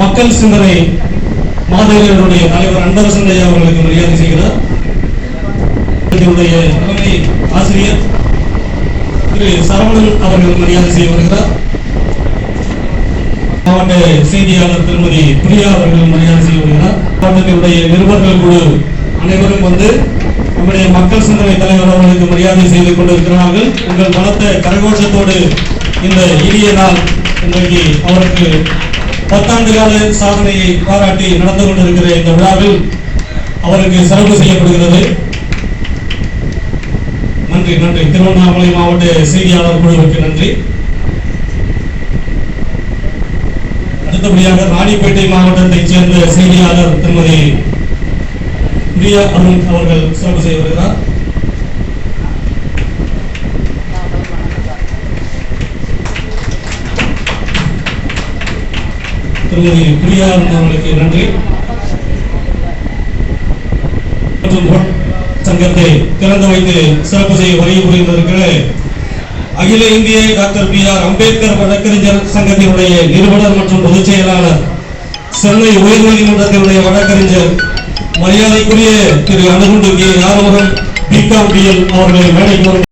மக்கள் சிந்தனை மாதவியருடைய தலைவர் அன்பரசன் ஐயா அவர்களுக்கு மரியாதை செய்கிறார். இதனுடைய தலைமை ஆசிரியர் திரு சரவணன் அவர்கள் மரியாதை செய்ய வருகிறார். மாவட்ட செய்தியாளர் திருமதி பிரியா அவர்கள் மரியாதை செய்ய வருகிறார். மாவட்டத்தினுடைய நிருபர்கள் குழு அனைவரும் வந்து நம்முடைய மக்கள் சிந்தனை தலைவர் அவர்களுக்கு மரியாதை செய்து கொண்டிருக்கிறார்கள். உங்கள் பலத்த கரகோஷத்தோடு இந்த இனிய நாள் இன்றைக்கு அவருக்கு பத்தாண்டு கால சாதனையை பாராட்டி நடந்து கொண்டிருக்கிற இந்த விழாவில் அவருக்கு சிறப்பு செய்யப்படுகிறது. நன்றி நன்றி. திருவண்ணாமலை மாவட்ட செய்தியாளர் குழுவுக்கு நன்றி. அடுத்தபடியாக ராணிப்பேட்டை மாவட்டத்தைச் சேர்ந்த செய்தியாளர் திருமதி பிரியா அருண் அவர்கள் சிறப்பு செய்ய வருகிறார். திருமதி பிரியா அவர்களுக்கு நன்றி. மற்றும் சங்கத்தை திறந்து வைத்து சிறப்பு செய்ய வருகை புரிந்திருக்கிற அகில இந்திய டாக்டர் பி ஆர் அம்பேத்கர் வழக்கறிஞர் சங்கத்தினுடைய நிறுவனர் மற்றும் பொதுச் செயலாளர் சென்னை உயர்நீதிமன்றத்தினுடைய வழக்கறிஞர் மரியாதைக்குரிய திரு அணுகுண்டு கே ஆறுமுகம் பிகாம் பிஎல் அவர்களை மேடைக்கு